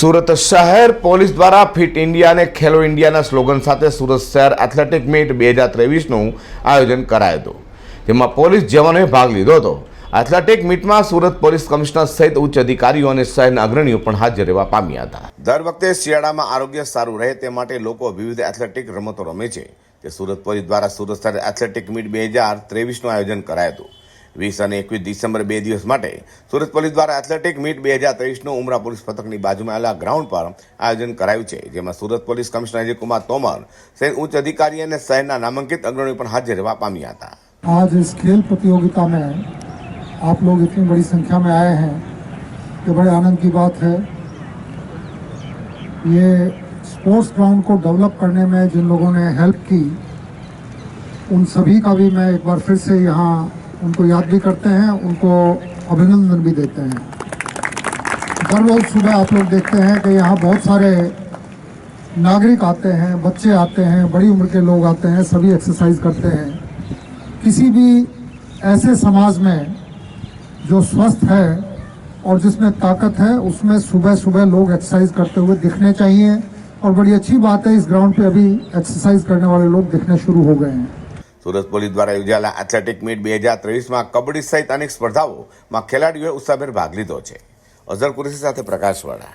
સુરત શહેર પોલીસ દ્વારા fit India અને ખેલો ઇન્ડિયાના સ્લોગન સાથે સુરત શહેર એથ્લેટિક મીટ બે હજાર ત્રેવીસનું આયોજન કરાયું હતું. જેમાં પોલીસ જવાનોએ ભાગ લીધો હતો. એથ્લેટિક મીટમાં સુરત પોલીસ કમિશનર સહિત ઉચ્ચ અધિકારીઓ અને શહેરના અગ્રણીઓ પણ હાજર રહેવા પામ્યા હતા. દર વખતે શિયાળામાં આરોગ્ય સારું રહે તે માટે લોકો વિવિધ એથ્લેટિક રમતો રમે છે. તે સુરત પોલીસ દ્વારા સુરત શહેર એથ્લેટિક મીટ બે હજાર ત્રેવીસનું આયોજન કરાયું હતું. વીસ અને એકવીસ ડિસેમ્બર બે દિવસ માટે સુરત પોલીસ દ્વારા એથ્લેટિક મીટ બે હજાર ત્રેવીસનું ઉમરા પોલીસ પથકની બાજુમાં આવેલા ગ્રાઉન્ડ પર આયોજન કરાયું છે જેમાં સુરત પોલીસ કમિશનર અજય કુમાર તોમર સહિત ઉચ્ચ અધિકારી અને શહેરના નામાંકિત અગ્રણીઓ પણ હાજર રહેવા પામ્યા હતા आज इस खेल प्रतियोगिता में आप लोग इतनी बड़ी संख्या में आए हैं ये बड़े आनंद की बात है ये स्पोर्ट्स ग्राउंड को डेवलप करने में जिन लोगों ने हेल्प की उन सभी का भी मैं एक बार फिर से यहाँ उनको याद भी करते हैं, उनको अभिनंदन भी देते हैं। हर रोज सुबह आप लोग देखते हैं कि यहाँ बहुत सारे नागरिक आते हैं, बच्चे आते हैं, बड़ी उम्र के लोग आते हैं, सभी एक्सरसाइज करते हैं। किसी भी ऐसे समाज में जो स्वस्थ है और जिसमें ताकत है, उसमें सुबह सुबह लोग एक्सरसाइज करते हुए दिखने चाहिए। और बड़ी अच्छी बात है, इस ग्राउंड पे अभी एक्सरसाइज करने वाले लोग दिखने शुरू हो गए हैं। સુરત પોલીસ દ્વારા યોજાયેલા એથ્લેટિક મીટ બે હજાર ત્રેવીસમાં કબડ્ડી સહિત અનેક સ્પર્ધાઓમાં ખેલાડીઓએ ઉત્સાહભેર ભાગ લીધો છે. અઝર કુરેશી સાથે પ્રકાશવાળા